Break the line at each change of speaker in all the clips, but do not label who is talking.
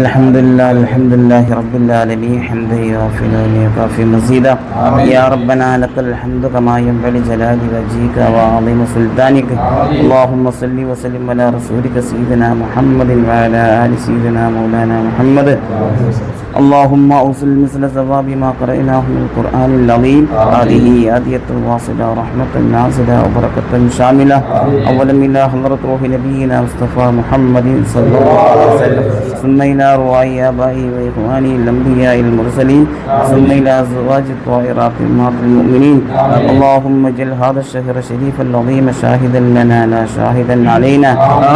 الحمد لله الحمد لله رب العالمين حمدا يوافي ويكافي مزيدا. يا ربنا لك الحمد كما ينبغي لجلال وجهك وعظيم سلطانك. اللهم صل وسلم على رسولك سيدنا محمد وعلى آل سيدنا مولانا محمد. اللهم اوصل مثل ثواب ما قرأناه من القرآن العظيم. هذه هدية واصلة رحمة نازلة وبركة شاملة. أولا إلى حضرة روح نبينا مصطفى محمد صلى الله عليه وسلم. ثم إلى رواي آبائي وإخواني الأنبياء المرسلين ثم إلى أزواج الطائرات أمهات المؤمنين. اللهم اجعل هذا الشهر الشريف العظيم شاهدا لنا لا شاهدا علينا.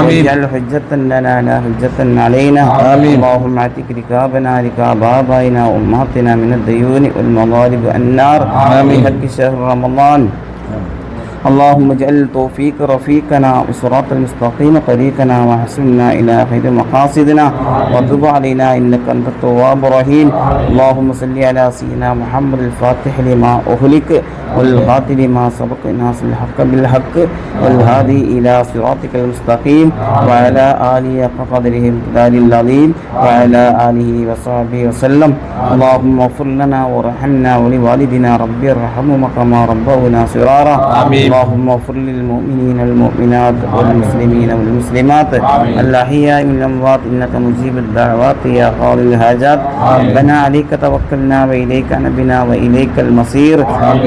واجعل حجة لنا لا حجة علينا. اللهم اعتق ركابنا ركاب آبائنا وأمهاتنا من الديون والمظالم والنار بحق شهر رمضان. اللهم اجعل توفيق رفيقنا وصراط المستقيم طريقنا وحسنا الى خير مقاصدنا وتب علينا انك انت التواب الرحيم اللهم صل على سيدنا محمد الفاتح لما اهلك والقاتل ما سبق ناس الحق بالحق والهادي الى صراطك المستقيم وعلى اله حق قدره امتداد العظيم وعلى اله وصحبه وسلم اللهم اغفر لنا وارحمنا ولوالدنا ربي ارحمهما كما ربونا صغارا
آمين.
اللهم اغفر للمؤمنين والمؤمنات والمسلمين والمسلمات. الأحياء من الأموات إنك مجيب الدعوات يا قاضي الحاجات. ربنا عليك توكلنا وإليك نبنا وإليك المصير.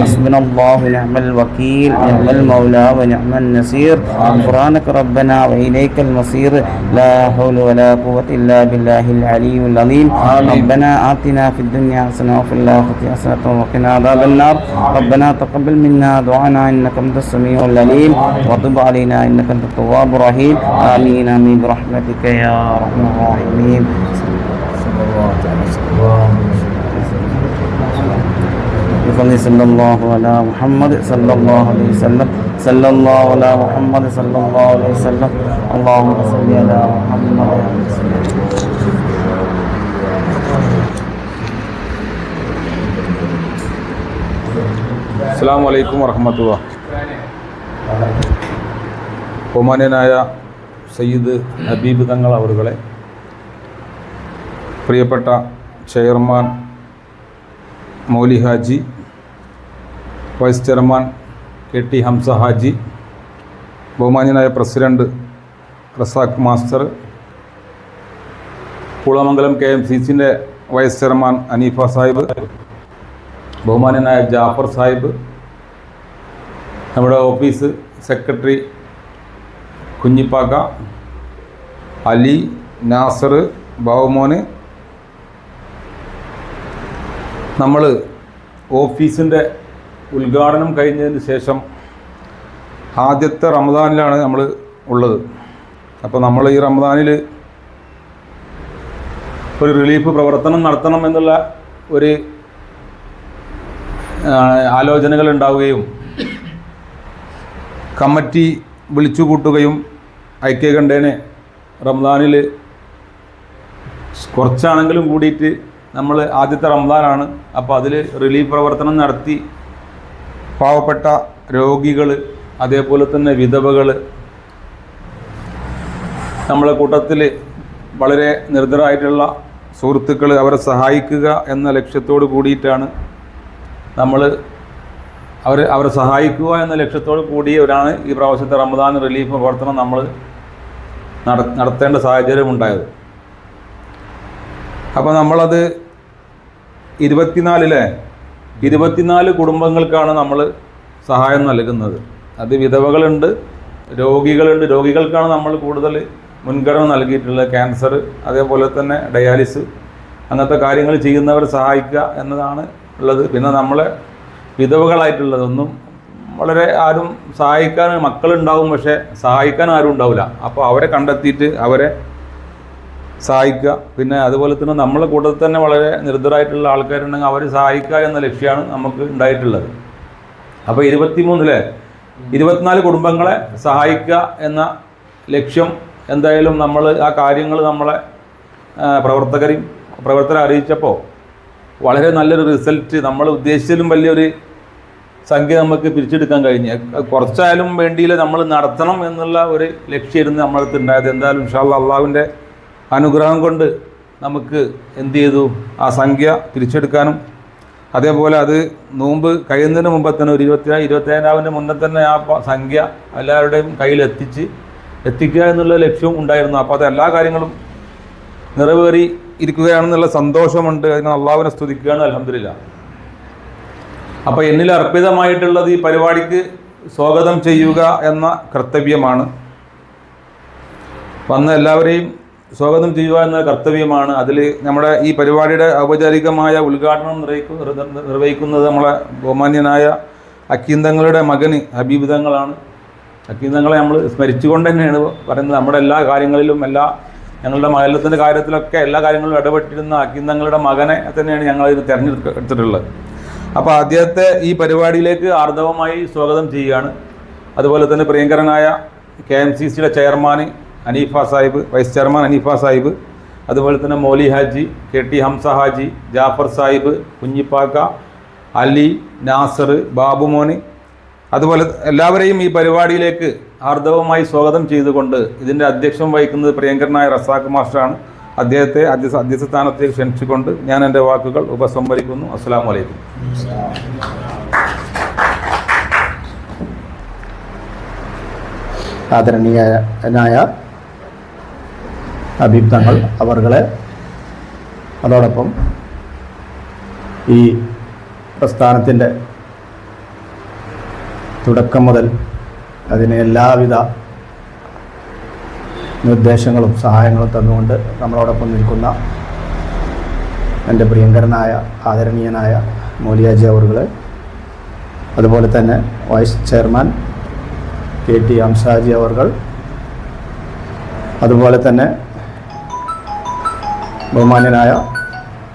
حسبنا الله ونعم الوكيل نعم المولى ونعم النصير. غفرانك ربنا وإليك المصير. لا حول ولا قوة إلا بالله العلي العظيم. ربنا آتنا في الدنيا حسنة وفي الآخرة حسنة وقنا عذاب النار. ربنا تقبل منا دعانا إنك أنت السميع العليم. وطب علينا إنك أنت التواب الرحيم. آمين آمين. برحمتك يا رحمن الراحمين. صلى الله على محمد صلى الله عليه وسلم. صلى الله على محمد صلى الله عليه وسلم. اللهم صل على محمد.
السلام عليكم ورحمة الله. ബഹുമാന്യനായ സയ്യിദ് ഹബീബ് തങ്ങൾ അവറുകളെ പ്രിയപ്പെട്ട chairman Mouli Haji vice chairman K T Hamsa Haji ബഹുമാന്യനായ president Razak master Kulamangalam K M C സിന്റെ vice chairman Aneefa Sahib ബഹുമാന്യനായ ജാഫർ സാഹിബ് നമ്മുടെ ഓഫീസ് സെക്രട്ടറി കുഞ്ഞിപ്പാക്ക അലി നാസർ ബാബുമോന്. നമ്മൾ ഓഫീസിന്റെ ഉദ്ഘാടനം കഴിഞ്ഞതിന് ശേഷം ആദ്യത്തെ റമദാനിലാണ് നമ്മൾ ഉള്ളത്. അപ്പോൾ നമ്മൾ ഈ റമദാനിൽ ഒരു റിലീഫ് പ്രവർത്തനം നടത്തണം എന്നുള്ള ഒരു ആലോചനകൾ ഉണ്ടാവുകയും കമ്മിറ്റി വിളിച്ചു കൂട്ടുകയും ഐക്യകണ്ഠേനെ റംസാനിൽ കുറച്ചാണെങ്കിലും കൂടിയിട്ട് നമ്മൾ ആദ്യത്തെ റംസാനാണ് അപ്പോൾ അതിൽ റിലീഫ് പ്രവർത്തനം നടത്തി. പാവപ്പെട്ട രോഗികൾ അതേപോലെ തന്നെ വിധവകൾ നമ്മളെ കൂട്ടത്തിൽ വളരെ നിർദ്ധരായിട്ടുള്ള സുഹൃത്തുക്കൾ അവരെ സഹായിക്കുക എന്ന ലക്ഷ്യത്തോട് കൂടിയിട്ടാണ് നമ്മൾ അവർ അവരെ സഹായിക്കുക എന്ന ലക്ഷ്യത്തോട് കൂടിയവരാണ് ഈ പ്രാവശ്യത്തെ റമദാൻ റിലീഫ് പ്രവർത്തനം നമ്മൾ നട നടത്തേണ്ട സാഹചര്യം ഉണ്ടായത്. അപ്പോൾ നമ്മളത് ഇരുപത്തിനാലിലെ ഇരുപത്തിനാല് കുടുംബങ്ങൾക്കാണ് നമ്മൾ സഹായം നൽകുന്നത്. അത് വിധവകളുണ്ട് രോഗികളുണ്ട്. രോഗികൾക്കാണ് നമ്മൾ കൂടുതൽ മുൻഗണന നൽകിയിട്ടുള്ളത്. ക്യാൻസർ അതേപോലെ തന്നെ ഡയാലിസ് അങ്ങനത്തെ കാര്യങ്ങൾ ചെയ്യുന്നവരെ സഹായിക്കുക എന്നതാണ് ഉള്ളത്. പിന്നെ നമ്മളെ വിധവകളായിട്ടുള്ളതൊന്നും വളരെ ആരും സഹായിക്കാൻ മക്കളുണ്ടാവും പക്ഷേ സഹായിക്കാൻ ആരും ഉണ്ടാവില്ല. അപ്പോൾ അവരെ കണ്ടെത്തിയിട്ട് അവരെ സഹായിക്കുക. പിന്നെ അതുപോലെ തന്നെ നമ്മളെ കൂട്ടത്തിൽ തന്നെ വളരെ നിർദ്ധരായിട്ടുള്ള ആൾക്കാരുണ്ടെങ്കിൽ അവരെ സഹായിക്കുക എന്ന ലക്ഷ്യമാണ് നമുക്ക് ഉണ്ടായിട്ടുള്ളത്. അപ്പോൾ ഇരുപത്തിമൂന്നിലെ ഇരുപത്തിനാല് കുടുംബങ്ങളെ സഹായിക്കുക എന്ന ലക്ഷ്യം എന്തായാലും നമ്മൾ ആ കാര്യങ്ങൾ നമ്മളെ പ്രവർത്തകരെയും പ്രവർത്തകരെ അറിയിച്ചപ്പോൾ വളരെ നല്ലൊരു റിസൾട്ട് നമ്മൾ ഉദ്ദേശിച്ചതിലും വലിയൊരു സംഖ്യ നമുക്ക് പിരിച്ചെടുക്കാൻ കഴിഞ്ഞു. കുറച്ചായാലും വേണ്ടിയില്ല നമ്മൾ നടത്തണം എന്നുള്ള ഒരു ലക്ഷ്യമായിരുന്നു നമ്മളടുത്ത് ഉണ്ടായത്. എന്തായാലും ഇൻഷാല്ല അള്ളാഹുവിന്റെ അനുഗ്രഹം കൊണ്ട് നമുക്ക് എന്ത് ചെയ്തു? ആ സംഖ്യ പിരിച്ചെടുക്കാനും. അതേപോലെ അത് നോമ്പ് കഴിയുന്നതിന് മുമ്പ് തന്നെ ഒരു ഇരുപത്തി ഇരുപത്തേഴാവിന്റെ മുന്നേ തന്നെ ആ സംഖ്യ എല്ലാവരുടെയും കയ്യിൽ എത്തിച്ച് എത്തിക്കുക എന്നുള്ള ലക്ഷ്യവും ഉണ്ടായിരുന്നു. അപ്പോൾ അത് എല്ലാ കാര്യങ്ങളും നിറവേറി ഇരിക്കുകയാണെന്നുള്ള സന്തോഷമുണ്ട്. അതിന് അള്ളാഹുവിനെ സ്തുതിക്കുകയാണ്. അലഹമില്ല അപ്പോൾ എന്നിൽ അർപ്പിതമായിട്ടുള്ളത് ഈ പരിപാടിക്ക് സ്വാഗതം ചെയ്യുക എന്ന കർത്തവ്യമാണ്. വന്ന എല്ലാവരെയും സ്വാഗതം ചെയ്യുക എന്ന കർത്തവ്യമാണ്. അതിൽ നമ്മുടെ ഈ പരിപാടിയുടെ ഔപചാരികമായ ഉദ്ഘാടനം നിർവഹിക്കു നിർ- നിർവഹിക്കുന്നത് നമ്മളെ ബഹുമാന്യനായ അക്കീന്തങ്ങളുടെ മകന് ഹബീബ് തങ്ങളാണ് അക്കീന്തങ്ങളെ നമ്മൾ സ്മരിച്ചുകൊണ്ട് തന്നെയാണ് പറയുന്നത്. നമ്മുടെ എല്ലാ കാര്യങ്ങളിലും എല്ലാ ഞങ്ങളുടെ മകലത്തിന്റെ കാര്യത്തിലൊക്കെ എല്ലാ കാര്യങ്ങളിലും ഇടപെട്ടിരുന്ന അക്കീന്തങ്ങളുടെ മകനെ തന്നെയാണ് ഞങ്ങൾ ഇതിന് തിരഞ്ഞെടുത്തിട്ടുള്ളത് അപ്പോൾ ആദ്യത്തെ ഈ പരിപാടിയിലേക്ക് ആർദവമായി സ്വാഗതം ചെയ്യുകയാണ്. അതുപോലെ തന്നെ പ്രിയങ്കരനായ കെ എം സി സിയുടെ chairman Aneefa Sahib vice chairman Aneefa Sahib അതുപോലെ തന്നെ മോലി ഹാജി കെ ടി ഹംസ ഹാജി ജാഫർ സാഹിബ് കുഞ്ഞിപ്പാക്ക അലി നാസർ ബാബുമോന്. അതുപോലെ എല്ലാവരെയും ഈ പരിപാടിയിലേക്ക് ആർദവമായി സ്വാഗതം ചെയ്തുകൊണ്ട് ഇതിന്റെ അധ്യക്ഷം വഹിക്കുന്നത് പ്രിയങ്കരനായ റസാഖ് മാസ്റ്ററാണ്. അദ്ദേഹത്തെ അധ്യക്ഷ അധ്യക്ഷസ്ഥാനത്തേക്ക് ക്ഷണിച്ചുകൊണ്ട് ഞാൻ എന്റെ വാക്കുകൾ ഉപസംഹരിക്കുന്നു. അസ്സാം വലൈക്കും
ആദരണീയനായ ഹബീബ് തങ്ങൾ അതോടൊപ്പം ഈ പ്രസ്ഥാനത്തിന്റെ തുടക്കം മുതൽ അതിനെ എല്ലാവിധ നിർദ്ദേശങ്ങളും സഹായങ്ങളും തന്നുകൊണ്ട് നമ്മളോടൊപ്പം നിൽക്കുന്ന എന്റെ പ്രിയങ്കരനായ ആദരണീയനായ മോലിയാജി അവറുകളെ അതുപോലെ തന്നെ vice chairman K T Amsaji അവർകൾ അതുപോലെ തന്നെ ബഹുമാന്യനായ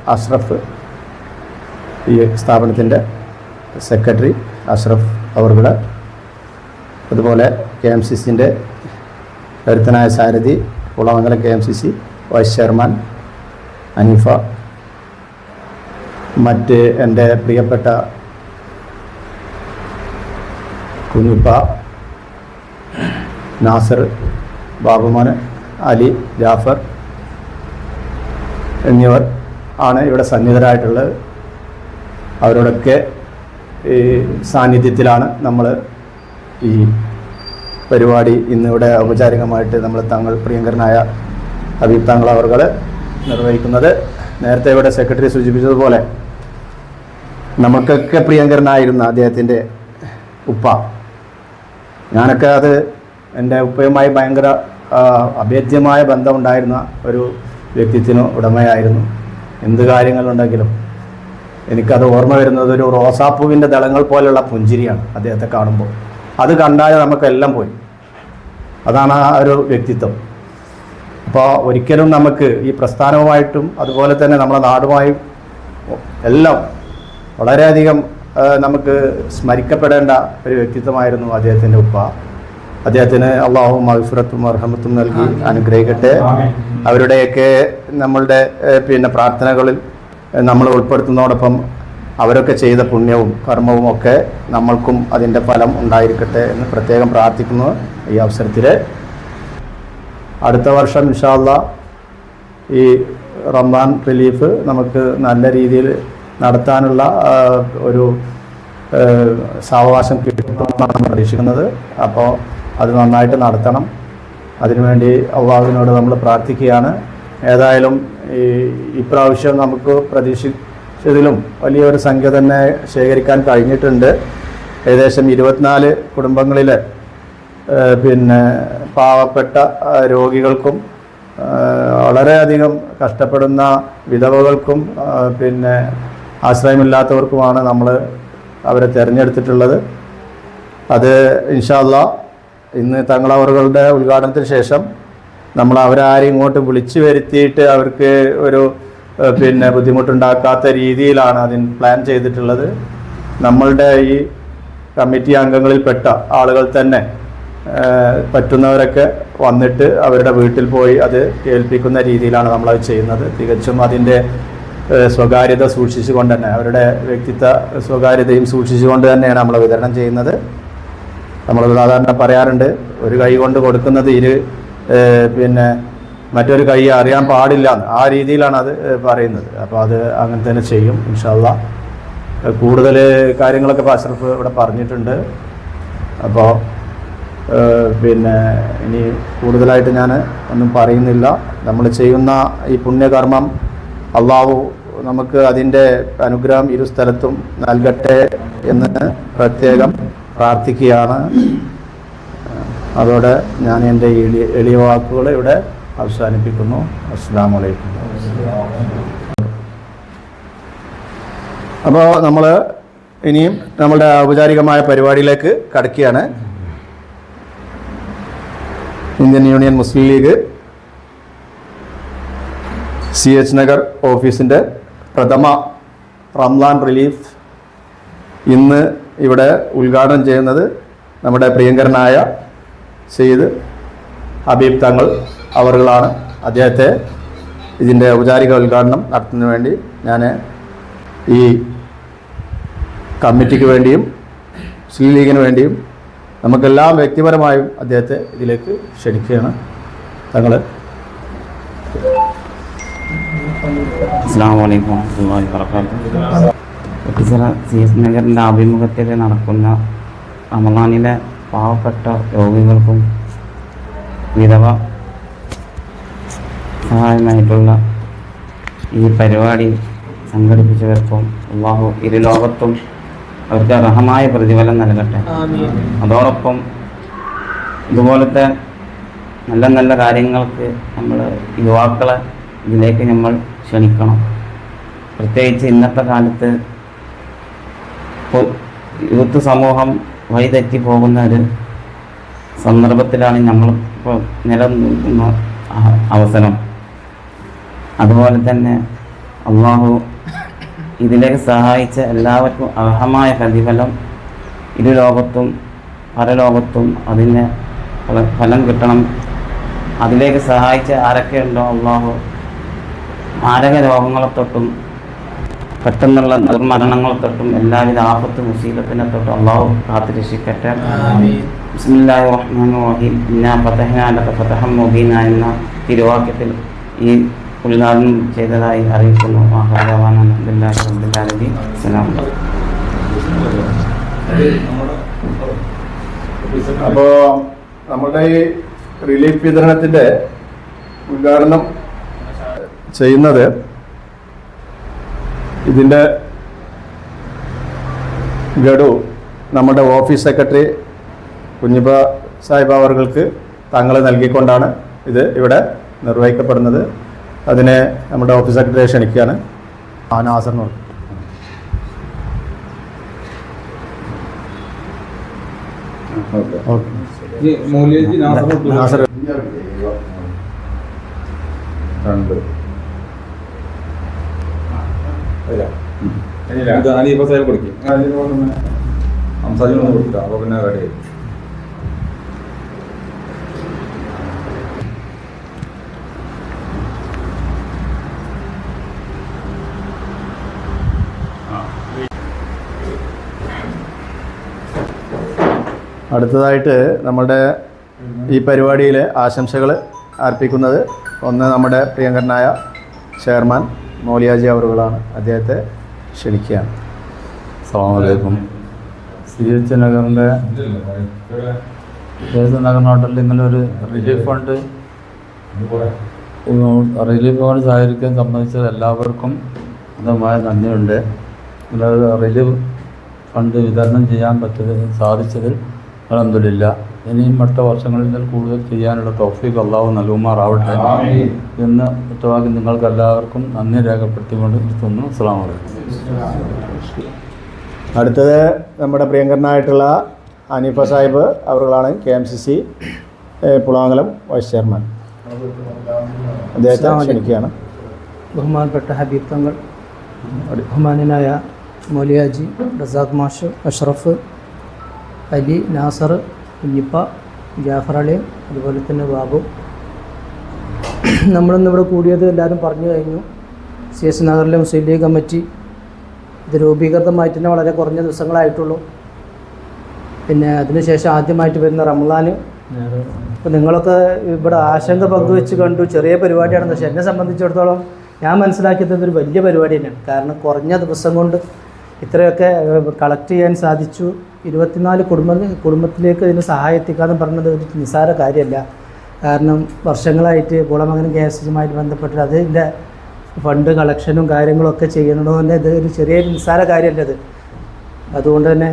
അഷ്റഫ് ഈ സ്ഥാപനത്തിന്റെ സെക്രട്ടറി അഷ്റഫ് അവർകൾ അതുപോലെ കെ എം സി സിന്റെ കരുത്തനായ സാരഥി Kulamangalam K M C C vice chairman Aneefa മറ്റ് എന്റെ പ്രിയപ്പെട്ട കുഞ്ഞുപ്പ നാസർ ബാബുമോൻ അലി ജാഫർ എന്നിവർ ആണ് ഇവിടെ സന്നിധരായിട്ടുള്ളത് അവരോടൊക്കെ ഈ സാന്നിധ്യത്തിലാണ് നമ്മൾ ഈ പരിപാടി ഇന്നിവിടെ ഔപചാരികമായിട്ട് നമ്മൾ തങ്ങൾ പ്രിയങ്കരനായ ഹബീബ് തങ്ങൾ അവർ നിർവഹിക്കുന്നത്. നേരത്തെ ഇവിടെ സെക്രട്ടറി സൂചിപ്പിച്ചതുപോലെ നമുക്കൊക്കെ പ്രിയങ്കരനായിരുന്ന അദ്ദേഹത്തിന്റെ ഉപ്പ. ഞാനൊക്കെ അത് എന്റെ ഉപ്പയുമായി ഭയങ്കര അഭേദ്യമായ ബന്ധമുണ്ടായിരുന്ന ഒരു വ്യക്തിത്വത്തിന് ഉടമയായിരുന്നു. എന്ത് കാര്യങ്ങളുണ്ടെങ്കിലും എനിക്കത് ഓർമ്മ വരുന്നത് ഒരു റോസാപ്പൂവിന്റെ ദളങ്ങൾ പോലെയുള്ള പുഞ്ചിരിയാണ് അദ്ദേഹത്തെ കാണുമ്പോൾ. അത് കണ്ടാൽ നമുക്കെല്ലാം പോയി. അതാണ് ആ ഒരു വ്യക്തിത്വം. അപ്പോൾ ഒരിക്കലും നമുക്ക് ഈ പ്രസ്ഥാനവുമായിട്ടും അതുപോലെ തന്നെ നമ്മുടെ നാടുമായും എല്ലാം വളരെയധികം നമുക്ക് സ്മരിക്കപ്പെടേണ്ട ഒരു വ്യക്തിത്വമായിരുന്നു അദ്ദേഹത്തിന്റെ ഉപ്പ. അദ്ദേഹത്തിന് അള്ളാഹു മഹഫിറത്തും അർഹമത്തും നൽകി അനുഗ്രഹിക്കട്ടെ. അവരുടെയൊക്കെ നമ്മളുടെ പിന്നെ പ്രാർത്ഥനകളിൽ നമ്മൾ ഉൾപ്പെടുത്തുന്നതോടൊപ്പം അവരൊക്കെ ചെയ്ത പുണ്യവും കർമ്മവും ഒക്കെ നമ്മൾക്കും അതിന്റെ ഫലം ഉണ്ടായിരിക്കട്ടെ എന്ന് പ്രത്യേകം പ്രാർത്ഥിക്കുന്നു ഈ അവസരത്തിൽ. അടുത്ത വർഷം ഇൻഷാല്ല ഈ റംസാൻ റിലീഫ് നമുക്ക് നല്ല രീതിയിൽ നടത്താനുള്ള ഒരു സാവകാശം കിട്ടുമെന്നാണ് പ്രതീക്ഷിക്കുന്നത്. അപ്പോൾ അത് നന്നായിട്ട് നടത്തണം. അതിനുവേണ്ടി അള്ളാഹുവിനോട് നമ്മൾ പ്രാർത്ഥിക്കുകയാണ്. ഏതായാലും ഈ ഇപ്രാവശ്യം നമുക്ക് പ്രതീക്ഷിച്ചതിലും വലിയൊരു സംഖ്യ തന്നെ ശേഖരിക്കാൻ കഴിഞ്ഞിട്ടുണ്ട്. ഏകദേശം ഇരുപത്തിനാല് കുടുംബങ്ങളിൽ പിന്നെ പാവപ്പെട്ട രോഗികൾക്കും വളരെയധികം കഷ്ടപ്പെടുന്ന വിധവകൾക്കും പിന്നെ ആശ്രയമില്ലാത്തവർക്കുമാണ് നമ്മൾ അവരെ തിരഞ്ഞെടുത്തിട്ടുള്ളത്. അത് ഇൻഷാല്ല ഇന്ന് തങ്ങളവറുകളുടെ ഉദ്ഘാടനത്തിന് ശേഷം നമ്മൾ അവരാരെയും ഇങ്ങോട്ട് വിളിച്ചു വരുത്തിയിട്ട് അവർക്ക് ഒരു പിന്നെ ബുദ്ധിമുട്ടുണ്ടാക്കാത്ത രീതിയിലാണ് അതിന് പ്ലാൻ ചെയ്തിട്ടുള്ളത്. നമ്മളുടെ ഈ കമ്മിറ്റി അംഗങ്ങളിൽപ്പെട്ട ആളുകൾ തന്നെ പറ്റുന്നവരൊക്കെ വന്നിട്ട് അവരുടെ വീട്ടിൽ പോയി അത് ഏൽപ്പിക്കുന്ന രീതിയിലാണ് നമ്മളത് ചെയ്യുന്നത്. തികച്ചും അതിന്റെ സ്വകാര്യത സൂക്ഷിച്ചുകൊണ്ട് തന്നെ അവരുടെ വ്യക്തിത്വ സ്വകാര്യതയും സൂക്ഷിച്ചുകൊണ്ട് തന്നെയാണ് നമ്മൾ വിതരണം ചെയ്യുന്നത്. നമ്മൾ സാധാരണ പറയാറുണ്ട് ഒരു കൈ കൊണ്ട് കൊടുക്കുന്നത് ഇരു പിന്നെ മറ്റൊരു കൈ അറിയാൻ പാടില്ല ആ രീതിയിലാണ് അത് പറയുന്നത്. അപ്പോൾ അത് അങ്ങനെ തന്നെ ചെയ്യും ഇൻഷാല്ല കൂടുതൽ കാര്യങ്ങളൊക്കെ അഷ്റഫ് ഇവിടെ പറഞ്ഞിട്ടുണ്ട്. അപ്പോൾ പിന്നെ ഇനി കൂടുതലായിട്ട് ഞാൻ ഒന്നും പറയുന്നില്ല. നമ്മൾ ചെയ്യുന്ന ഈ പുണ്യകർമ്മം അള്ളാഹു നമുക്ക് അതിന്റെ അനുഗ്രഹം ഇരു സ്ഥലത്തും നൽകട്ടെ എന്ന് പ്രത്യേകം പ്രാർത്ഥിക്കുകയാണ്. അതോടെ ഞാൻ എന്റെ എളിയ വാക്കുകൾ ഇവിടെ അവസാനിപ്പിക്കുന്നു. അസ്സാം വലൈക്കും അപ്പോൾ നമ്മൾ ഇനിയും നമ്മുടെ ഔപചാരികമായ പരിപാടിയിലേക്ക് കടക്കുകയാണ്. Indian Union Muslim League C H Nagar ഓഫീസിന്റെ പ്രഥമ റംലാൻ റിലീഫ് ഇന്ന് ഇവിടെ ഉദ്ഘാടനം ചെയ്യുന്നത് നമ്മുടെ പ്രിയങ്കരനായ സെയ്ദ് ഹബീബ് തങ്ങൾ അവറുകളാണ് അദ്ദേഹത്തെ ഇതിന്റെ ഔപചാരിക ഉദ്ഘാടനം നടത്തുന്നതിന് വേണ്ടി ഞാൻ ഈ കമ്മിറ്റിക്ക് വേണ്ടിയും മുസ്ലിം ലീഗിന് വേണ്ടിയും നമുക്കെല്ലാം വ്യക്തിപരമായും അദ്ദേഹത്തെ ഇതിലേക്ക് ക്ഷണിക്കുകയാണ്. തങ്ങൾ
അസ്സാം സി എസ് നഗറിന്റെ ആഭിമുഖ്യത്തിൽ നടക്കുന്ന റമദാനിലെ പാവപ്പെട്ട രോഗികൾക്കും വിധവ സഹായമായിട്ടുള്ള ഈ പരിപാടി സംഘടിപ്പിച്ചവർക്കും അള്ളാഹു ഇരു ലോകത്തും അവർക്ക് അർഹമായ പ്രതിഫലം നൽകട്ടെ. അതോടൊപ്പം ഇതുപോലത്തെ നല്ല നല്ല കാര്യങ്ങൾക്ക് നമ്മൾ യുവാക്കളെ ഇതിലേക്ക് നമ്മൾ ക്ഷണിക്കണം. പ്രത്യേകിച്ച് ഇന്നത്തെ കാലത്ത് യൂത്ത് സമൂഹം വഴിതെറ്റി പോകുന്ന ഒരു സന്ദർഭത്തിലാണ് നമ്മൾ ഇപ്പോൾ നിലനിൽക്കുന്ന അവസരം. അതുപോലെ തന്നെ അള്ളാഹു ഇതിലേക്ക് സഹായിച്ച എല്ലാവർക്കും അർഹമായ പ്രതിഫലം ഇരു ലോകത്തും പരലോകത്തും അതിന് ഫലം കിട്ടണം. അതിലേക്ക് സഹായിച്ച ആരൊക്കെ ഉണ്ടോ അള്ളാഹു? മാരക രോഗങ്ങളെ തൊട്ടും പെട്ടെന്നുള്ള ദുർമരണങ്ങളെ തൊട്ടും എല്ലാവിധ ആപത്ത് മുസീബത്തിനെ തൊട്ടും അള്ളാഹു കാത്തു രക്ഷിക്കട്ടെ ബിസ്മില്ലാഹി റഹ്മാനിർ റഹീം. ഇന്ന ഫതഹ്നാ ലക ഫതഹം മുബീന എന്ന തിരുവാക്യത്തിൽ ഈ ഉദ്ഘാടനം ചെയ്തതായി അറിയിക്കുന്നു. അപ്പോ
അപ്പോൾ നമ്മുടെ ഈ റിലീഫ് വിതരണത്തിന്റെ ഉദ്ഘാടനം ചെയ്യുന്നത് ഇതിന്റെ ഗഡു നമ്മുടെ ഓഫീസ് സെക്രട്ടറി കുഞ്ഞിപ്പ സാഹിബ് അവർക്ക് താങ്കളെ നൽകിക്കൊണ്ടാണ് ഇത് ഇവിടെ നിർവഹിക്കപ്പെടുന്നത്. അതിനെ നമ്മുടെ ഓഫീസ് സെക്രട്ടറിയെ ക്ഷണിക്കുകയാണ്. ആ എന്ന് പറഞ്ഞു. നാസർ
രണ്ട്. സാഹിബ് കൊടുക്കും. അപ്പൊ പിന്നെ റെഡി
അടുത്തതായിട്ട് നമ്മുടെ ഈ പരിപാടിയിലെ ആശംസകൾ അർപ്പിക്കുന്നത് ഒന്ന് നമ്മുടെ പ്രിയങ്കരനായ ചെയർമാൻ മൗലിയാജി അവറുകളാണ്. അദ്ദേഹത്തെ ക്ഷണിക്കുകയാണ്.
അസ്സാമലൈക്കും സി എച്ച് നഗറിന്റെ സി എച്ച് നഗർ ഹോട്ടലിൽ ഇങ്ങനെ ഒരു റിലീഫ് ഫണ്ട് റിലീഫ് ഫണ്ട് സഹകരിക്കാൻ സംബന്ധിച്ചത് എല്ലാവർക്കും അന്ധമായ നന്ദിയുണ്ട്. റിലീഫ് ഫണ്ട് വിതരണം ചെയ്യാൻ പറ്റത് സാധിച്ചതിൽ അലഹമില്ല ഇനിയും അടുത്ത വർഷങ്ങളിൽ നിന്ന് കൂടുതൽ ചെയ്യാനുള്ള തൗഫീഖ് അള്ളാഹു നൽകുമാറാവട്ടെ എന്ന് ഒറ്റവാക്കി നിങ്ങൾക്ക് എല്ലാവർക്കും നന്ദി രേഖപ്പെടുത്തിക്കൊണ്ട് നിർത്തുന്നു അസ്സാം വലൈക്കും
അടുത്തത് നമ്മുടെ പ്രിയങ്കരനായിട്ടുള്ള Aneefa Sahib അവരുകളാണ് K M C C Pulankalam vice chairman. അദ്ദേഹത്തെ ക്ഷണിക്കുകയാണ്.
ബഹുമാനപ്പെട്ട ഹബീബ് തങ്ങൾ ബഹുമാനനായ മൗലിയാജി റസാഖ് മാഷ് അഷ്റഫ് അലി നാസർ കുഞ്ഞിപ്പ അലി അതുപോലെ തന്നെ ബാബു. നമ്മളിന്നിവിടെ കൂടിയത് എല്ലാവരും പറഞ്ഞു കഴിഞ്ഞു. സി എസ് നഗറിലെ മുസ്ലിം ലീഗ് കമ്മിറ്റി ഇത് രൂപീകൃതമായിട്ട് തന്നെ വളരെ കുറഞ്ഞ ദിവസങ്ങളായിട്ടുള്ളൂ. പിന്നെ അതിനുശേഷം ആദ്യമായിട്ട് വരുന്ന റംലാൻ അപ്പോൾ നിങ്ങളൊക്കെ ഇവിടെ ആശങ്ക പങ്കുവെച്ച് കണ്ടു. ചെറിയ പരിപാടിയാണ് പക്ഷേ എന്നെ സംബന്ധിച്ചിടത്തോളം ഞാൻ മനസ്സിലാക്കിയത് ഒരു വലിയ പരിപാടി തന്നെയാണ്. കാരണം കുറഞ്ഞ ദിവസം കൊണ്ട് ഇത്രയൊക്കെ കളക്ട് ചെയ്യാൻ സാധിച്ചു. ഇരുപത്തിനാല് കുടുംബ കുടുംബത്തിലേക്ക് ഇതിന് സഹായത്തിക്കാന്ന് പറഞ്ഞത് ഒരു നിസ്സാര കാര്യമല്ല. കാരണം വർഷങ്ങളായിട്ട് കുളമംഗലം കെ എസ് എസുമായിട്ട് ബന്ധപ്പെട്ട് അതിന്റെ ഫണ്ട് കളക്ഷനും കാര്യങ്ങളൊക്കെ ചെയ്യുന്നതുകൊണ്ട് ഇത് ഒരു ചെറിയ നിസ്സാര കാര്യമല്ല ഇത്. അതുകൊണ്ട് തന്നെ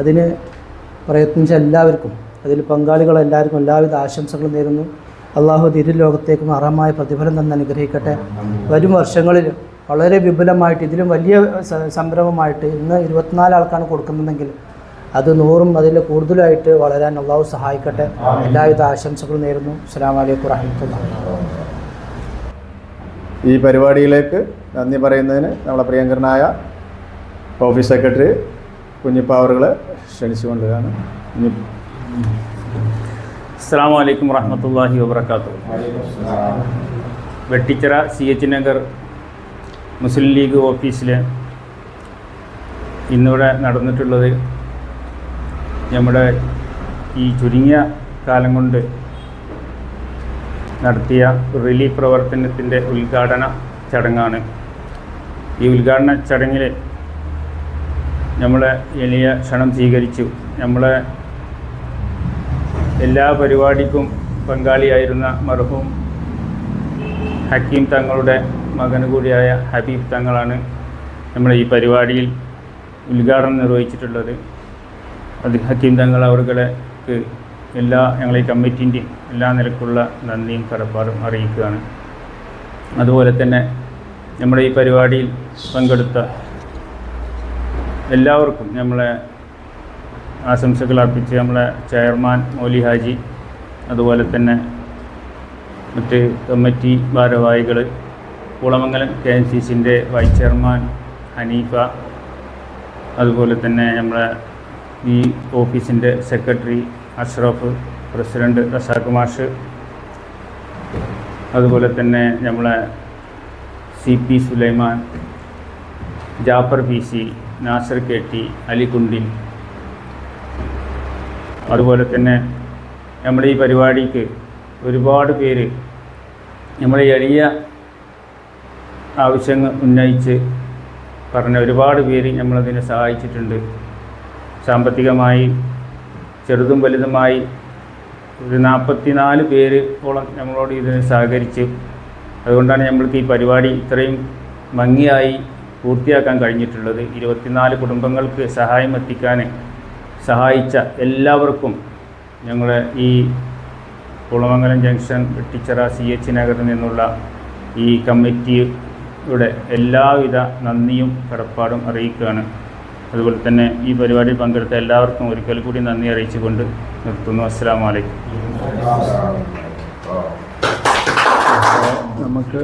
അതിന് പ്രയത്നിച്ച എല്ലാവർക്കും അതിൽ പങ്കാളികളെല്ലാവർക്കും എല്ലാവിധ ആശംസകളും നേരുന്നു. അള്ളാഹു തിരു ലോകത്തേക്കും അറമായ പ്രതിഫലം തന്നെ അനുഗ്രഹിക്കട്ടെ. വരും വർഷങ്ങളിൽ വളരെ വിപുലമായിട്ട് ഇതിലും വലിയ സംരംഭമായിട്ട് ഇന്ന് ഇരുപത്തിനാല് ആൾക്കാണ് കൊടുക്കുന്നതെങ്കിൽ അത് നൂറും അതിൽ കൂടുതലായിട്ട് വളരാൻ അള്ളാഹു സഹായിക്കട്ടെ. എല്ലാവിധ ആശംസകളും നേരുന്നു. അസ്സാം വലൈക്കും വാഹമത്തുള്ള
ഈ പരിപാടിയിലേക്ക് നന്ദി പറയുന്നതിന് നമ്മളെ പ്രിയങ്കരനായ ഓഫീസ് സെക്രട്ടറി കുഞ്ഞിപ്പാവറുകളെ ക്ഷണിച്ചുകൊണ്ടാണ് കുഞ്ഞി
അസ്സാം വലൈക്കും വറഹമത്തല്ലാഹി വാത്തു Vettichira C H Nagar Muslim League ഓഫീസിൽ ഇന്നിവിടെ നടന്നിട്ടുള്ളത് നമ്മുടെ ഈ ചുരുങ്ങിയ കാലം കൊണ്ട് നടത്തിയ റിലീഫ് പ്രവർത്തനത്തിന്റെ ഉദ്ഘാടന ചടങ്ങാണ്. ഈ ഉദ്ഘാടന ചടങ്ങിൽ നമ്മളെ എളിയ ക്ഷണം സ്വീകരിച്ചു. നമ്മളെ എല്ലാ പരിപാടിക്കും പങ്കാളിയായിരുന്ന മർഹൂം ഹക്കീം തങ്ങളുടെ മകന് കൂടിയായ ഹബീബ് തങ്ങളാണ് നമ്മുടെ ഈ പരിപാടിയിൽ ഉദ്ഘാടനം നിർവഹിച്ചിട്ടുള്ളത്. അത് ഹക്കീം തങ്ങൾ അവർക്ക് എല്ലാ ഞങ്ങളെ കമ്മിറ്റിന്റെയും എല്ലാ നിലക്കുള്ള നന്ദിയും കടപ്പാടും അറിയിക്കുകയാണ്. അതുപോലെ തന്നെ നമ്മുടെ ഈ പരിപാടിയിൽ പങ്കെടുത്ത എല്ലാവർക്കും നമ്മളെ ആശംസകൾ അർപ്പിച്ച് നമ്മളെ ചെയർമാൻ മൗലി ഹാജി അതുപോലെ തന്നെ മറ്റ് കമ്മിറ്റി ഭാരവാഹികൾ കുളമംഗലം കെ എൻ സി സിന്റെ വൈസ് ചെയർമാൻ ഹനീഫ. അതുപോലെ തന്നെ നമ്മുടെ ഈ ഓഫീസിന്റെ സെക്രട്ടറി അഷ്റഫ് പ്രസിഡന്റ് റസാഖ് മാഷ് അതുപോലെ തന്നെ നമ്മളെ C P Sulaiman Jafar P C Nasar K T അലികുണ്ടിൻ അതുപോലെ തന്നെ നമ്മുടെ ഈ പരിപാടിക്ക് ഒരുപാട് പേര് നമ്മുടെ എളിയ ആവശ്യങ്ങൾ ഉന്നയിച്ച് പറഞ്ഞ ഒരുപാട് പേര് നമ്മളതിനെ സഹായിച്ചിട്ടുണ്ട്. സാമ്പത്തികമായി ചെറുതും വലുതുമായി ഒരു നാൽപ്പത്തിനാല് പേര് ഓളം നമ്മളോട് ഇതിനെ സഹകരിച്ച് അതുകൊണ്ടാണ് നമ്മൾക്ക് ഈ പരിപാടി ഇത്രയും ഭംഗിയായി പൂർത്തിയാക്കാൻ കഴിഞ്ഞിട്ടുള്ളത്. ഇരുപത്തിനാല് കുടുംബങ്ങൾക്ക് സഹായം എത്തിക്കാൻ സഹായിച്ച എല്ലാവർക്കും ഞങ്ങളെ ഈ Kulamangalam junction Vettichira C H നഗറിൽ നിന്നുള്ള ഈ കമ്മിറ്റിയുടെ എല്ലാവിധ നന്ദിയും കടപ്പാടും അറിയിക്കുകയാണ്. അതുപോലെ തന്നെ ഈ പരിപാടിയിൽ പങ്കെടുത്ത എല്ലാവർക്കും ഒരിക്കൽ കൂടി നന്ദി അറിയിച്ചുകൊണ്ട് നിർത്തുന്നു. അസ്സാം വലൈക്കും
നമുക്ക്